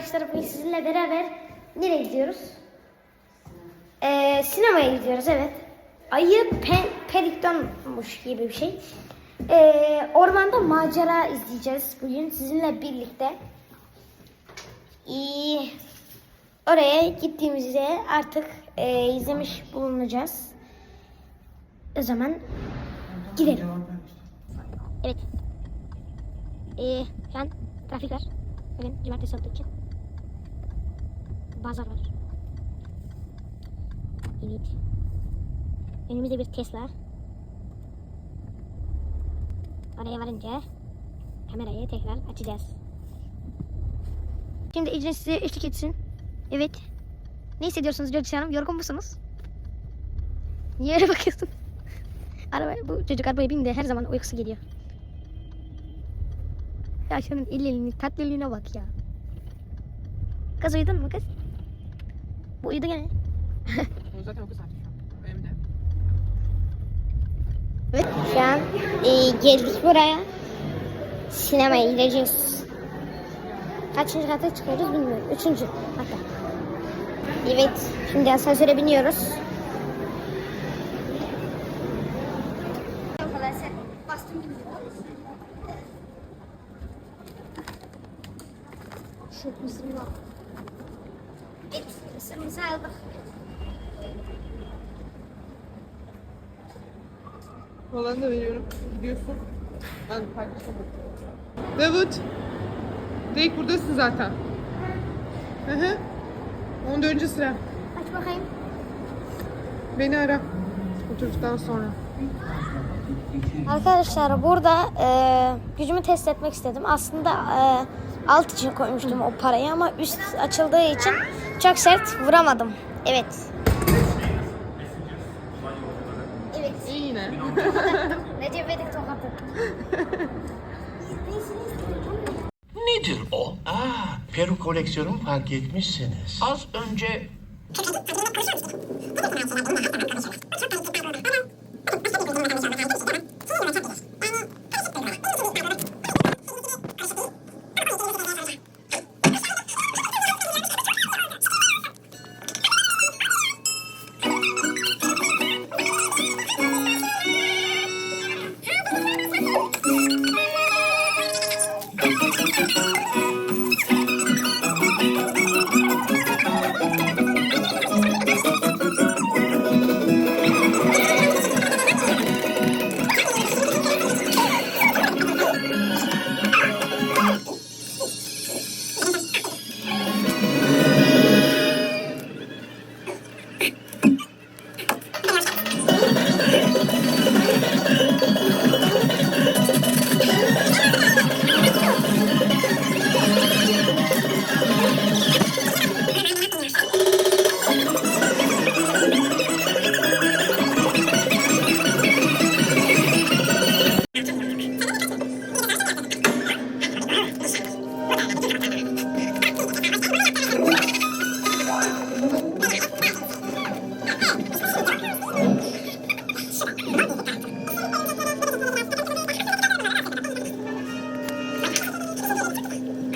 arkadaşlar bugün sizinle beraber nereye gidiyoruz? Ee, sinemaya gidiyoruz evet. Ayı pe Paddington'muş gibi bir şey. Ee, ormanda macera izleyeceğiz bugün sizinle birlikte. İyi. Oraya gittiğimizde artık e, izlemiş bulunacağız. O zaman gidelim. Evet. Ee, şu an trafik var. Bugün cumartesi olduğu için. Pazar var. Evet. Önümüzde bir Tesla. Oraya varınca kamerayı tekrar açacağız. Şimdi İcrin size eşlik etsin. Evet. Ne hissediyorsunuz Gökçe Hanım? Yorgun musunuz? Niye öyle bakıyorsun? Araba, bu çocuk arabaya bindi her zaman uykusu geliyor. Ya şunun illiliğini, tatlılığına bak ya. Kız uyudun mu kız? Bu uyudu gene. O zaten okul saati şu an. Benim de. Evet. Şu an e, geldik buraya. Sinemaya gideceğiz. Kaçıncı kata çıkıyoruz bilmiyorum. Üçüncü hatta. Evet. Şimdi asansöre biniyoruz. Şu al. Mısırımızı aldık. Olanı da veriyorum. Gidiyorsun. Ben paylaşamam. Davut. Direkt buradasın zaten. Hı hı. 14. sıra. Aç bakayım. Beni ara. Oturduktan sonra. Arkadaşlar burada e, gücümü test etmek istedim. Aslında e, alt için koymuştum o parayı ama üst açıldığı için çok sert vuramadım. Evet. Evet. İyi yine. Recep İvedik tokatı. Nedir o? Aa, Peru koleksiyonumu fark etmişsiniz. Az önce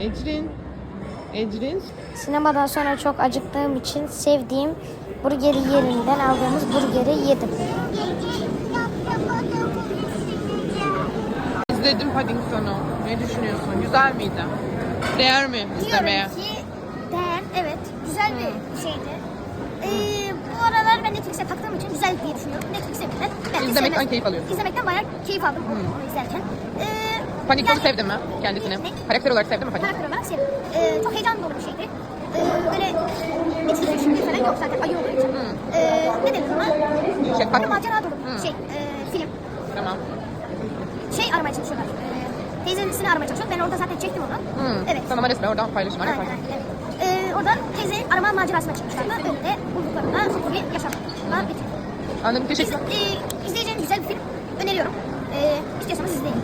Ecrin. Ecrin. Sinemadan sonra çok acıktığım için sevdiğim burgeri yerinden aldığımız burgeri yedim. İzledim Paddington'u. Ne düşünüyorsun? Güzel miydi? Değer mi izlemeye? Diyorum ki değer evet güzel bir şeydi. Ee, bu aralar ben Netflix'e taktığım için güzel diye düşünüyorum. Netflix'e birden. belki İzlemekten sevmez. keyif alıyorsun. İzlemekten bayağı keyif aldım onu, onu izlerken. Ee, Paddington'u yani- sevdin mi kendisini? Ne? Karakter olarak sevdin mi Paddington'u? Karakter olarak sevdim. Ee, çok heyecan dolu bir şeydi. Ee, böyle iç içe şimdi falan yok zaten ayı olduğu için. Ee, ne denir ona? Şey, Böyle macera dolu bir şey, e, film. Tamam. Şey aramaya çalışıyorlar. E, teyzesini aramaya çalışıyor. Ben orada zaten çektim onu. Hmm. Evet. Tamam Ares'le oradan paylaşımlar Aynen, yaparsın. evet. Ee, oradan teyze arama macerasına çıkmışlardı. Öyle de bulduklarında bir yaşamlar bitiyor. Anladım. Teşekkür e, izleyeceğiniz güzel bir film öneriyorum. E, istiyorsanız izleyin.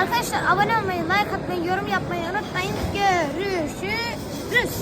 Arkadaşlar abone olmayı, like atmayı, yorum yapmayı unutmayın. Görüşürüz.